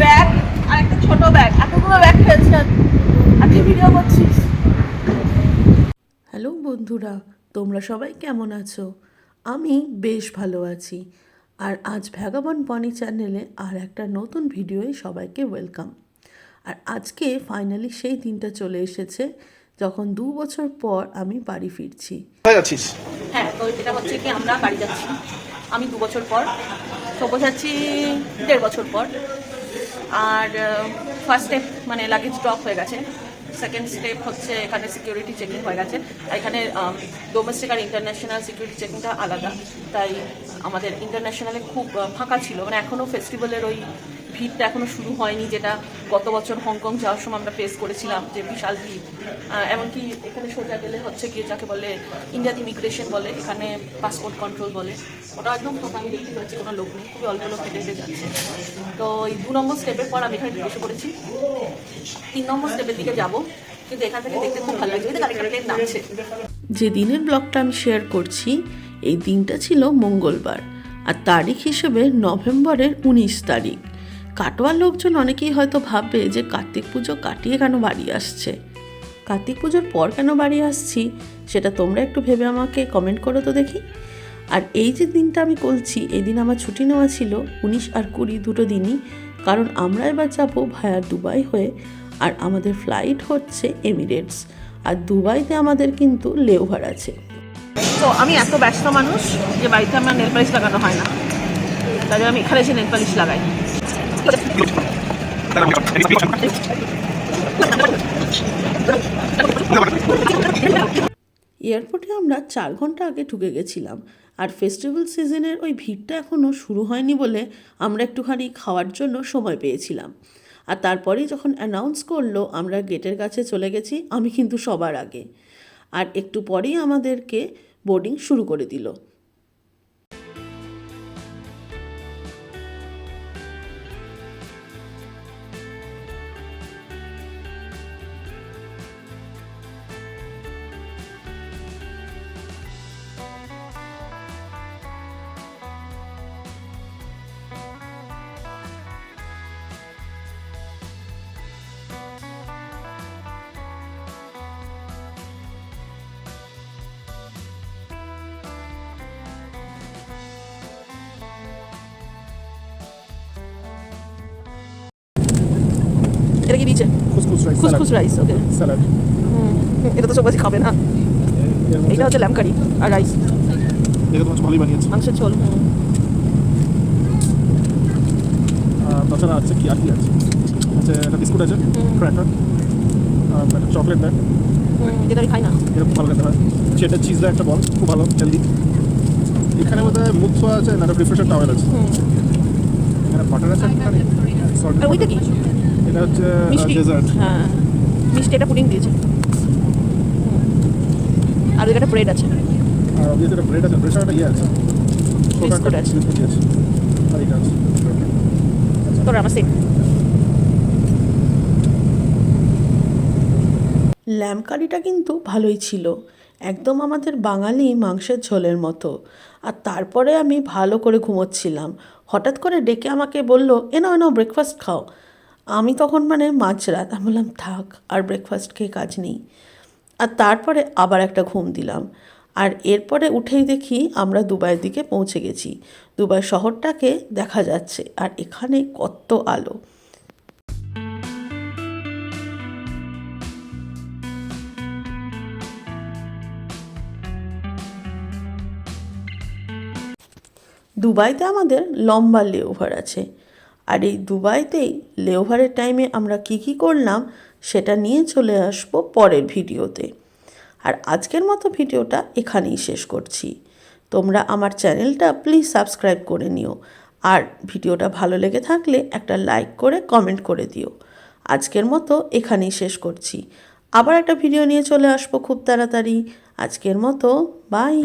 Bag আর একটা ছোট bag. এতগুলো ব্যাগ ফেলছে আর তুই ভিডিও করছিস? হ্যালো বন্ধুরা তোমরা সবাই কেমন আছো? আমি বেশ ভালো আছি। আর আজ ভ্যাগাবন পনি চ্যানেলে আর একটা নতুন ভিডিওয়ে সবাইকে ওয়েলকাম। আর আজকে ফাইনালি সেই দিনটা চলে এসেছে যখন দু বছর পর আমি বাড়ি ফিরছি। যাচ্ছিস? হ্যাঁ তো এটা হচ্ছে কি আমরা বাড়ি যাচ্ছি। আমি দু বছর পর সব্য যাচ্ছি দেড় বছর পর। আর ফার্স্ট স্টেপ মানে লাগেজ ড্রপ হয়ে গেছে। সেকেন্ড স্টেপ হচ্ছে এখানে সিকিউরিটি চেকিং হয়ে গেছে। আর এখানে ডোমেস্টিক আর ইন্টারন্যাশনাল সিকিউরিটি চেকিংটা আলাদা। তাই আমাদের ইন্টারন্যাশনালে খুব ফাঁকা ছিল। মানে এখনও ফেস্টিভ্যালের ওই ভিড়টা এখনও শুরু হয়নি, যেটা গত বছর হংকং যাওয়ার সময় আমরা ফেস করেছিলাম যে বিশাল ভিড়। এমনকি এখানে সোজা গেলে হচ্ছে কি যাকে বলে ইন্ডিয়ান ইমিগ্রেশন বলে, এখানে পাসপোর্ট কন্ট্রোল বলে। ওটা একদম আমি দেখতে পাচ্ছি কোনো লোক নেই, খুবই অল্প লোক হেঁটে যাচ্ছে। তো এই দু নম্বর স্টেপের পর আমি এখানে বসে পড়েছি তিন নম্বর স্টেপের দিকে যাব, কিন্তু এখান থেকে দেখতে খুব ভালো লাগছে। কিন্তু নামছে। যে দিনের ব্লগটা আমি শেয়ার করছি, এই দিনটা ছিল মঙ্গলবার, আর তারিখ হিসেবে নভেম্বরের উনিশ তারিখ। কাটোয়ার লোকজন অনেকেই হয়তো ভাববে যে কার্তিক পুজো কাটিয়ে কেন বাড়ি আসছে? কার্তিক পুজোর পর কেন বাড়ি আসছি? সেটা তোমরা একটু ভেবে আমাকে কমেন্ট করো তো দেখি। আর এই যে দিনটা আমি বলছি এই দিন আমার ছুটি নেওয়া ছিল উনিশ আর কুড়ি দুটো দিনই। কারণ আমরা এবার যাব ভায়া দুবাই হয়ে, আর আমাদের ফ্লাইট হচ্ছে এমিরেটস আর দুবাইতে আমাদের কিন্তু লেওভার আছে। তো আমি এত ব্যস্ত মানুষ যে বাড়িতে আমার নেল পালিশ লাগানো হয় না। তাই আমি এখানে এসে নেল পালিশ লাগাই। এয়ারপোর্টে আমরা চার ঘণ্টা আগে ঢুকে গেছিলাম, আর ফেস্টিভ্যাল সিজনের ওই ভিড়টা এখনও শুরু হয়নি বলে আমরা একটুখানি খাওয়ার জন্য সময় পেয়েছিলাম। আর তারপরেই যখন অ্যানাউন্স করল, আমরা গেটের কাছে চলে গেছি, আমি কিন্তু সবার আগে। আর একটু পরেই আমাদেরকে বোর্ডিং শুরু করে দিল। কি দিয়েছে? খুসখুস রাইস খুসখুস রাইস ওকে এটা তো সবাই খাবে না। এটা হচ্ছে ল্যাম কারি আর রাইস দেখে তোমার ভালোই বানিয়েছে। মাংসের ঝোল তাছাড়া আছে কি? আর কি আছে? আছে একটা বিস্কুট আছে ক্র্যাকার একটা চকলেট দেয় যেটা আমি খাই না। এরকম ভালো খেতে হয়। সেটা চিজ দেয় একটা বল খুব ভালো হেলদি এখানে বোধ হয় মুখ ছোঁয়া আছে না একটা রিফ্রেশার টাওয়েল আছে। এখানে বাটার আছে ওইটা কি। এটা হচ্ছে ডেজার্ট হ্যাঁ মিষ্টি এটা পুডিং দিয়েছে। আর ওইটা ব্রেড আছে। আর অবভিয়াসলি একটা ব্রেড আছে একটা ইয়ে আছে। একটা বিস্কুট আছে। বিস্কুট আছে আর এটা আছে তোর আমার সেম ল্যাম কারিটা কিন্তু ভালোই ছিল। একদম আমাদের বাঙালি মাংসের ঝোলের মতো। আর তারপরে আমি ভালো করে ঘুমোচ্ছিলাম। হঠাৎ করে ডেকে আমাকে বলল এ নাও এ নাও ব্রেকফাস্ট খাও। আমি তখন মানে মাঝরাত আমি বললাম, থাক, আর ব্রেকফাস্ট খেয়ে কাজ নেই। আর তারপরে আবার একটা ঘুম দিলাম। আর এরপরে উঠেই দেখি আমরা দুবাইয়ের দিকে পৌঁছে গেছি। দুবাই শহরটাকে দেখা যাচ্ছে, আর এখানে কত আলো। দুবাইতে আমাদের লম্বা লেওভার আছে। আর এই দুবাইতেই লেওভারের টাইমে আমরা কি কি করলাম, সেটা নিয়ে চলে আসব পরের ভিডিওতে। আর আজকের মতো ভিডিওটা এখানেই শেষ করছি। তোমরা আমার চ্যানেলটা প্লিজ সাবস্ক্রাইব করে নিও। আর ভিডিওটা ভালো লেগে থাকলে একটা লাইক করে কমেন্ট করে দিও। আজকের মতো এখানেই শেষ করছি। আবার একটা ভিডিও নিয়ে চলে আসব খুব তাড়াতাড়ি। আজকের মতো বাই